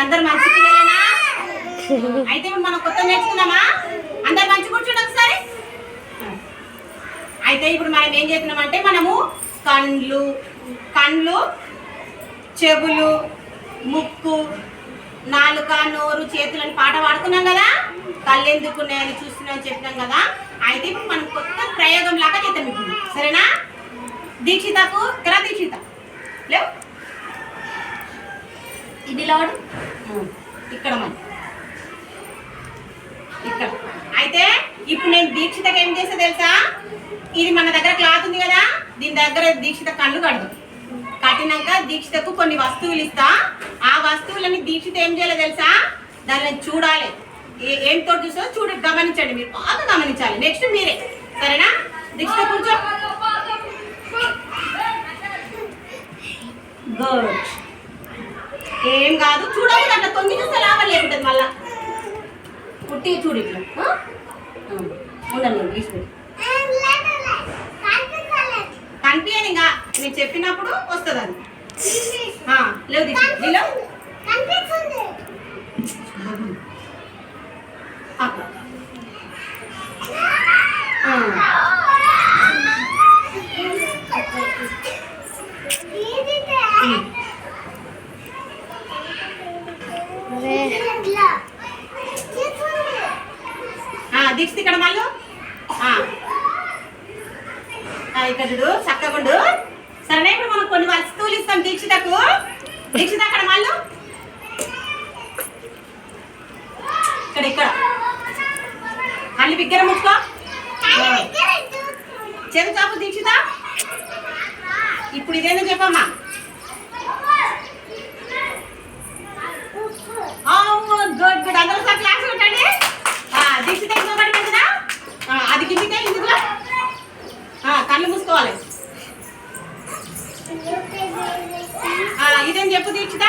మీరందరూ మంచి పిల్లలేనా? అయితే మనం కొత్త నేర్చుకుందామా? అందరు మంచి కూర్చోండి ఒకసారి. అయితే ఇప్పుడు మనం ఏం చేస్తున్నామంటే మనము కండ్లు కండ్లు చెవులు ముక్కు నాలుక నోరు చేతులని పాట పాడుకున్నాం కదా? కళ్ళు ఎందుకున్నాయని చూస్తున్నామని చెప్పినాం కదా? అయితే ఇప్పుడు మనం కొత్త ప్రయోగం లాగా చేద్దాం ఇప్పుడు. సరేనా? దీక్షితకు కదా దీక్షిత. లేవు? ఇది లోడు ఇక్కడ మనం ఇక్కడ. అయితే ఇప్పుడు నేను దీక్షితకి ఏం చేసా తెలుసా? ఇది మన దగ్గర క్లాత్ ఉంది కదా దీని దగ్గర దీక్షిత కళ్ళు కడదు. కట్టినాక దీక్షితకు కొన్ని వస్తువులు ఇస్తా. ఆ వస్తువులని దీక్షిత ఏం చేయాలో తెలుసా? దాన్ని చూడాలి. ఏ- ఏంతో చూసో చూడ గమనించండి మీరు. బాగా గమనించాలి. నెక్స్ట్ మీరే. సరేనా? దీక్షిత కూర్చో. గుడ్ ఏం కాదు. చూడకూడదు అట్లా తొంగి చూస్తే లాభం లేకుంటుంది మళ్ళా. పుట్టి చూడు ఇట్లా. ఉండండి తీసుకుని కనిపించదు ఇంకా. నేను చెప్పినప్పుడు వస్తుంది అది. ఆ, లేవు తీసి నీలో అక్కడ ఆ. ఉమ్. దీక్ష ఇక్కడ మళ్ళీ? ఆ. ఇక్కడ చూడు చక్కగుండు సరే ఇప్పుడు మనం కొన్ని వస్తువులు ఇస్తాం దీక్షితకు. దీక్షిత అక్కడ మళ్ళీ? ఇక్కడ ఇక్కడ. అల్లి బిగ్గర ముట్టుకో చెరు చాపు దీక్షిత. ఇప్పుడు ఇదేందో చెప్పమ్మా గుడ్ గుడ్ అందరూ సార్ క్లాస్ పెట్టండి ఆ, దీక్షిత ఇంకొకటి పెద్దదా ఆ, అది కిందికే ఇందులో ఆ, ఇదేం చెప్పు దీక్షిత?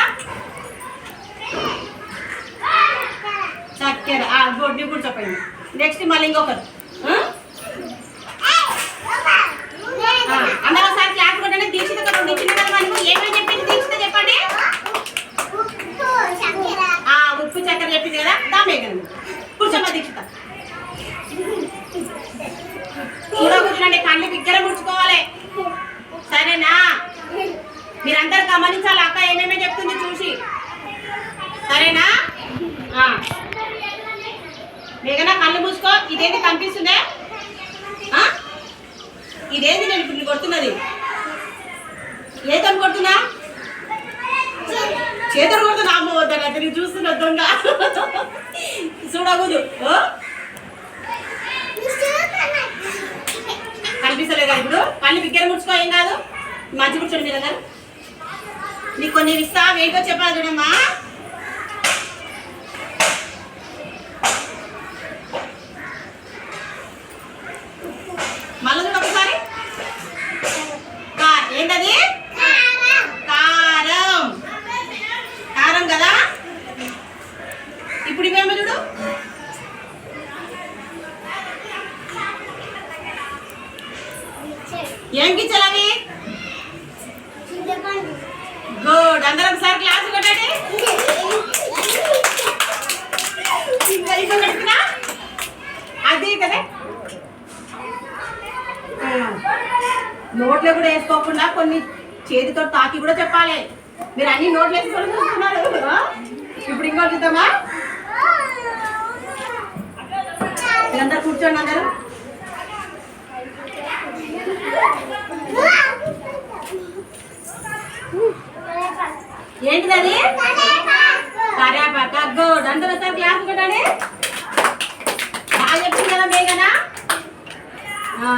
చక్కెర. ఆ, కూడా చెప్పండి నెక్స్ట్ మళ్ళీ ఇంకొకరు ఆ? ఆ, అందరూ ఒకసారి క్లాస్ కొట్టండి దీక్షిత రెండు ఇచ్చింది కదా మనకు ఏమేమి చెప్పింది దీక్షిత చెప్పండి ఆ ఉప్పు చక్కెర చెప్పింది కదా దామే కదా కూర్చోమ్మా దీక్షిత చూడ కూర్చుండి కళ్ళు బిగ్గర ముడుచుకోవాలి సరేనా మీరందరూ గమనించాలి. అక్క ఏమేమి చెప్తుంది చూసి. సరేనా? ఆ. మేఘనా కళ్ళు మూసుకో. ఇదేంటి కనిపిస్తుందే? ఆ? ఇదేంటి నేను ఇప్పుడు కొడుతున్నది? ఏ కొడుతున్నా? చేతులు కొడుతున్నా. అమ్మ వద్దని అతనికి చూస్తున్న దొంగ. చూడకూడదు. కనిపిస్తలేదా ఇప్పుడు? కళ్ళు బిగ్గర ముడుచుకో ఏం కాదు? మంచి కూర్చోండి మీరు అందరు కొన్ని ఇస్తా ఏంటో చెప్పాలి చూడమ్మా. మళ్ళీ చూడ ఒకసారి. ఏంటది? కారం. కారం కదా? ఇప్పుడు ఇవేమో చూడు. ఏం గిచ్చలు అవి గుడ్. అందరం ఒకసారి క్లాస్ కొట్టండి. అది కదా. నోట్లో కూడా వేసుకోకుండా కొన్ని చేతితో తాకి కూడా చెప్పాలి. మీరు అన్ని నోట్లు వేసుకోవడం చూస్తున్నారు. ఇప్పుడు ఇంకోటి చూద్దామా? మీరందరూ కూర్చోండి అందరూ. ఏంటిది అది? కరేపాక గుడ్. అందరూ సార్ క్లాస్ కొట్టండి. బాగా చెప్పింది కదా మేఘనా ఆ.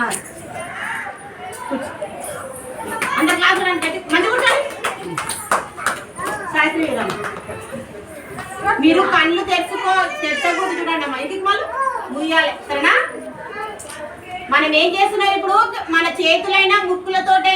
క్లాస్ చూడండి మంచిగా మంచి మీరు కళ్ళు తెచ్చుకో తెచ్చకూడదు చూడండి అమ్మా. ఇంటికి మళ్ళీ ముయ్యాలి. సరేనా? మనం ఏం చేస్తున్నాం ఇప్పుడు? మన చేతులైనా ముక్కులతోటే